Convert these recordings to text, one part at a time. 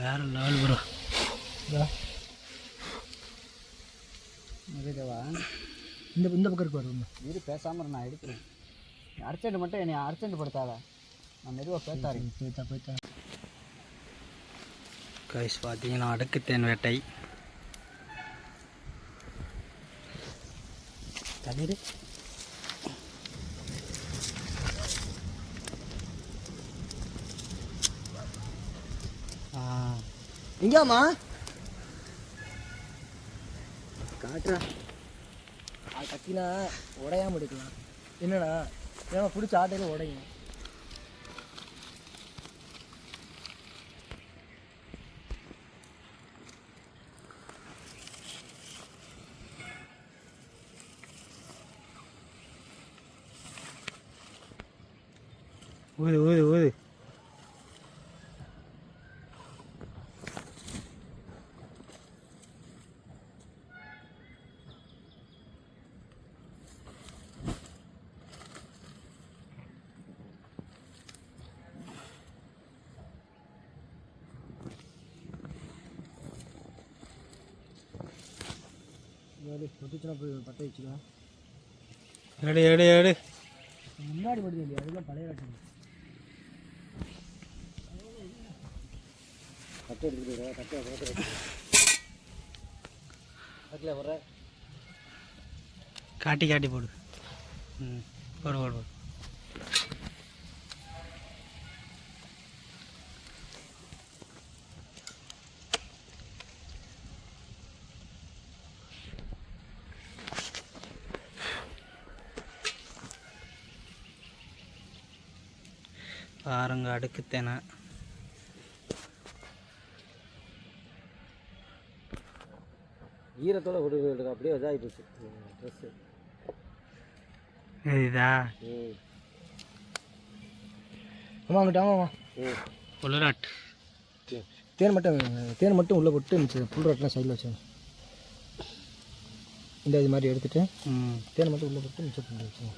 வேற level bro இதுவா இந்த இந்த பக்கம் இருக்கு வரும் இரு பேசாமல் நான் எடுக்கிறேன். அர்ஜென்ட் மட்டும் என்னை அர்ஜென்ட் படுத்தாத. நான் மெதுவாக பேசாரு போய்த்தா போய்த்தா. கைஸ் பார்த்தீங்கன்னா அடுக்குத்தேன் வேட்டை. தண்ணீர் எங்கேம்மா காட்டுறா. அது கத்தினா உடையாமல் எடுக்கலாம். என்னண்ணா ஏன் பிடிச்ச ஆட்டையில் உடையும். ஊது ஊது ஊது. பொட்டுச்சுனா போய் பற்ற வச்சுக்கலாம் எடு எடு எடு முன்னாடி படுது இல்லையா? அதெல்லாம் பழைய ராட்டம் கட்டை எடுத்துக்கிட்டு கட்டை கட்டில் போடுற காட்டி காட்டி போடு. ம் போடு போடு போடு. பாருங்க அடுக்குத்தேனை ஈரத்தோட விடுங்க அப்படியே இதாகி போச்சு ட்ரெஸ்ஸு இதா ம். ஆமாம் அங்கிட்ட ஆமாம்மா ம். புல்லராட் தேன் மட்டும் தேன் மட்டும் உள்ளே போட்டு மிச்சம் புல் ரோட்டெலாம் சைடில் வச்சு இந்த இது மாதிரி எடுத்துட்டு ம். தேன் மட்டும் உள்ளே போட்டு மிச்சம் புல் வச்சுங்க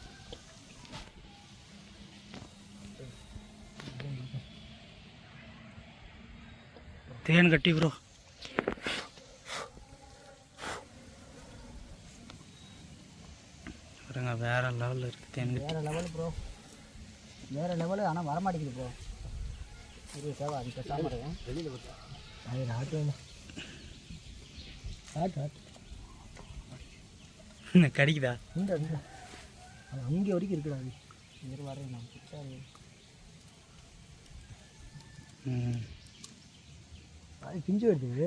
தேன் கட்டி ப்ரோ பாருங்க வேற லெவலில் இருக்கு தேன் கட்டி. வேறு லெவலு ப்ரோ வேறு லெவலு ஆனால் வரமாட்டேங்குது ப்ரோ இது தேவை அது பேசாமல் வெளியில் அது நாட்டு ஹாட் கடிக்குதா? இந்த அங்கே வரைக்கும் இருக்குடா அது. வரேன் நான். ம். அது பிஞ்சு வருது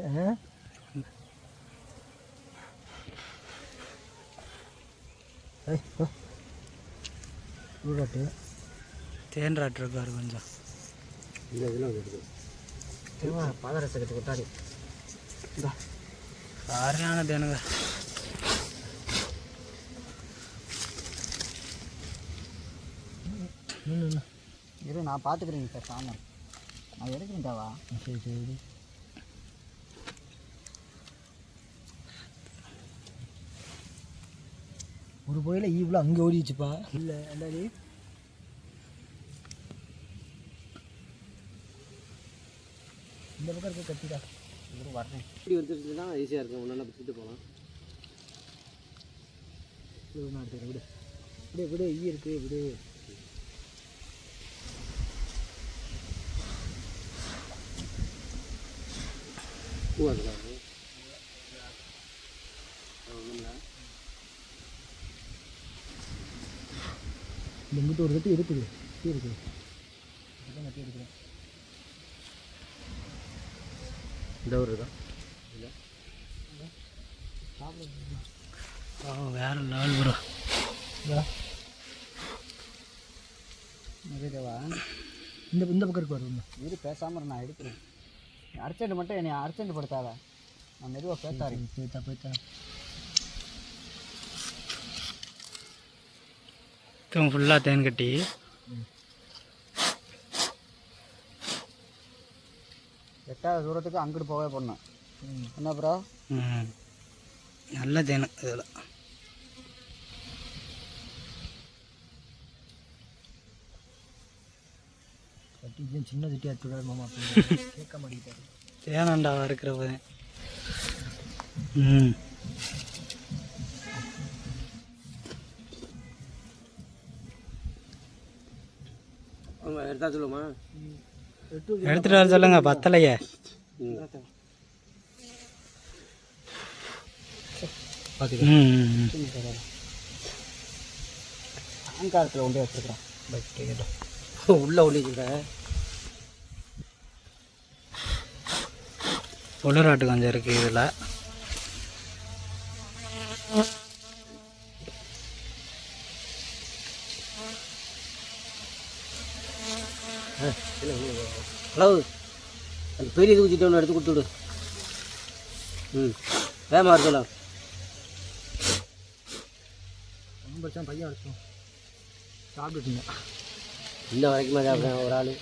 ஊராட்டு தேன் ராட் இருக்காரு கொஞ்சம். இந்த இதெல்லாம் வருது திரும்ப பாதரசத்துக்கு கொட்டாடி இந்தா. சரியான தேனுங்க. இரு நான் பார்த்துக்கிறேங்க சார் சாமி நான் எடுக்கிறேன் தேவா சரி சரி. ஒரு போயில ஈவில் அங்கே ஓடிச்சுப்பா இல்லை என்னடி இந்த பக்கம் இருக்க கத்திடா வர்றேன் இப்படி வந்துருச்சுன்னா ஈஸியாக இருக்கும். ஒன்றா பிடிச்சிட்டு போகலாம். எடுத்துக்கிறேன் விடு. விடு விடு. ஈ இருக்கு விடு. பூ அதுதான் இந்த இங்கிட்ட ஒரு கட்டி இருக்குது கட்டி இருக்குது கட்டி எடுக்கிறேன். இந்த ஒரு ஓ வேற லெவல் ப்ரோ. தேவா இந்த இந்த பக்கம் இருக்கு வரும் இது பேசாமல் நான் எடுக்கிறேன். அர்ஜென்ட் மட்டும் என்னை அர்ஜென்ட் படுத்தாத. நான் மெதுவாக பேசாரு போய்த்தா போய்த்தா தூங்க ஃபுல்லாக தேன் கட்டி. எட்டாவது தூரத்துக்கு அங்கிட்டு போகவே போடணும் என்ன ப்ரோ ம். நல்ல தேன் இதில். இது சின்ன திட்டி எடுத்து விடாது மாமா? கேட்க மாட்டேங்கிட்டாரு தேனண்டா இருக்கிற போது. ம். எடுத்தா சொல்லுமா? எடுத்துட்டு வர சொல்லுங்க பத்தலையே. அங்காரத்தில் கொண்டு வச்சுருக்கிறேன். பட் உள்ளே ஒழிக்கிறேன் புலராட்டு கொஞ்சம் இருக்குது இதில். அளவு அந்த பெரிய இது ஊற்றிட்டு ஒன்று எடுத்து கொடுத்துடு ம். வேகமாக இருக்கலாம் ரொம்ப பையன் அடிச்சோம் சாப்பிட்டுட்டீங்க இன்ன வரைக்குமே சாப்பிட்றேன் ஒரு ஆள்.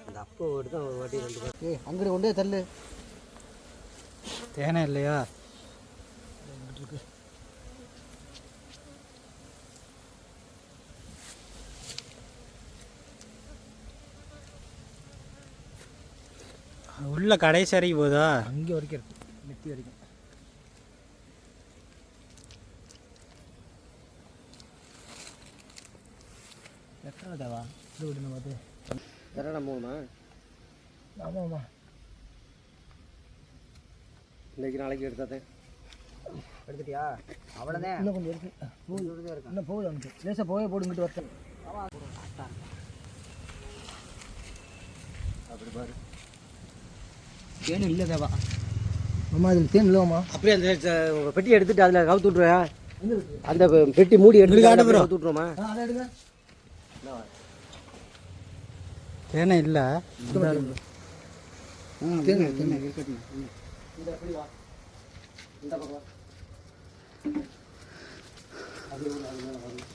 அந்த அப்போ எடுத்து ஒரு வாட்டி ரெண்டு ஏ அங்கே கொண்டே தள்ளு. தேனை இல்லையா? உள்ள கடைசி வரைக்கும் போதா அங்கே வரைக்கும் இருக்கு. நெத்தி வரைக்கும். எத்தனை தேவா இது விடுங்க பார்த்து எத்தனை மூணுமா ஆமாம் ஆமாம் இன்னைக்கு நாளைக்கு எடுத்தாதே எடுத்துட்டியா? அவ்வளோதான் இன்னும் கொஞ்சம் இருக்கு. போகுது இன்னும் போகுது அவனுக்கு லேசாக போய் போடுங்கிட்டு வரேன் அப்படி பாரு. தேன் இல்லை தேவா. அம்மா அதில் தேன் இல்லைம்மா அப்படியே அந்த பெட்டி எடுத்துட்டு அதில் கவுத்து விட்ருவா அந்த பெட்டி மூடி எடுத்து கவுத்து விட்ருவோமா தேனை இல்லை. தேன் தேன். இருக்கட்டும் இந்த எப்படி வா. இந்த பக்கம் வா. அது உள்ள, அது மேல வரணும்.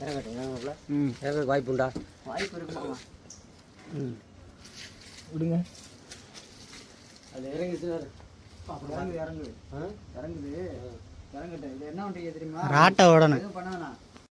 இறங்கட்டும் இறங்கல ம். இறங்க வாய்ப்பு உண்டா? வாய்ப்பு இருக்குமா ம். விடுங்க. அது இறங்கிச்சுன்னா இறங்குது இறங்குது. இறங்குது. இறங்கட்டும். இது என்ன பண்ணுறீங்க தெரியுமா? ராட்டை உடனே பண்ண வேணாம்.